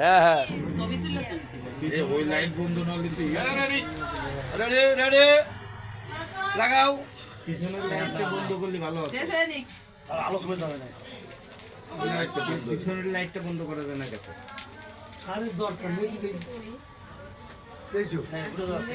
হ্যাঁ হ্যাঁ। ওই লাইট বন্ধ না হলে তো ইয়া রেডি রেডি রেডি লাগাও। পিছনের লাইটটা বন্ধ করলে ভালো হতো আর আলো কমে যাবে না। লাইটটা বন্ধ পিছনের লাইটটা বন্ধ করা যায় না কেন? হ্যাঁ বুঝতে পারছি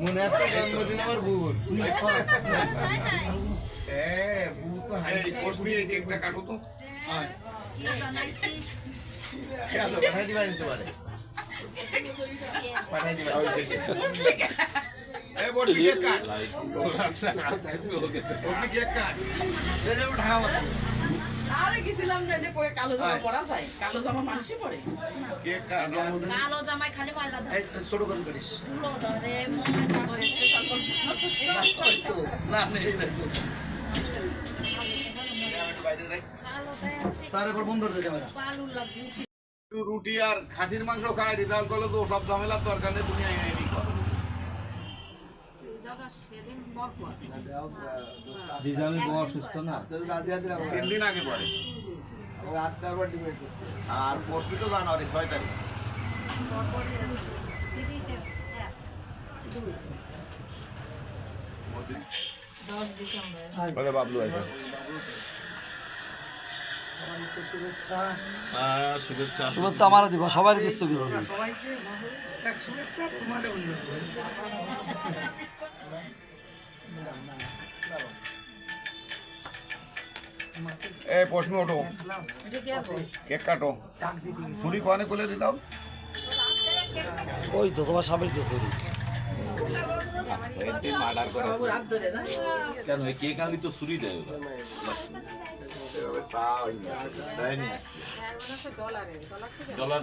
মনে আছে জন্মদিন আমার হ্যাঁ ভূত তো হাই বসবি এই কেকটা কাটো তো পাঠাই দিবা দিতে পারে পাঠাই দিবা যে ঢাকা মাথা আরে গেছিলাম না যে পরে কালো জামা পরা যায়। কালো জামা মানুষই পরে। কালো খালি এই ছোট করে করিস। ধরে মনে না ওই তো? না নেই দেখো স্যার এবার বন্ধ করে ক্যামেরা। রুটি আর খাসির মাংস খায় রেজাল্ট করলে তো সব ঝামেলার দরকার নেই তুমি এই কর। সেদিন পর রিজাল্ট বড় অসুস্থ না? তিন দিন আগে পরে। আর পোস্টবি তো জানুয়ারি ছয় তারিখ। দশ ডিসেম্বর। বলে বাবলু আছে। শুভেচ্ছা। আমারও দিবা সবাই দিচ্ছ কি ধরুন এই পোস্টমি ওঠো। কেক কাটো। ছুরি কোয়ানে খুলে দিতাম ওই তো তোমার সামনে তো না কেন কেক আনলি তো চুরি দেয়। ডলার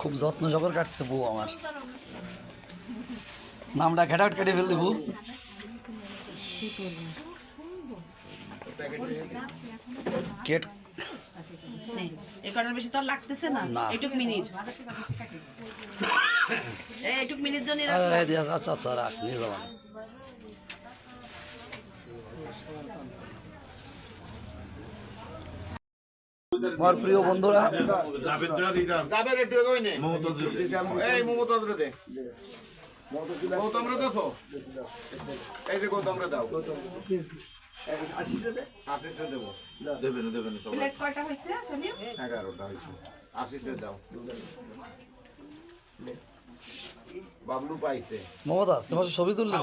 খুব যত্ন সহকার কাটছে বউ আমার। নামটা ঘেটাট কেটে ফেললি বউ। কেট বেশি তো আর লাগতেছে না। এইটুক মিনিট। এই এইটুক মিনিট জন্য আচ্ছা আচ্ছা আচ্ছা রাখ নিয়ে যাব না। আমার প্রিয় বন্ধুরা যাবে রেডিও কই নে এই মমতাজ রে দে গৌতম রে দেখো এই যে গৌতম রে দাও আশিস রে দেবো দেবেন দেবেন সবাই প্লেট কয়টা হয়েছে শামিম এগারোটা হয়েছে আশিস রে দাও বাবলু পাইছে মমতাজ তোমার ছবি তুললি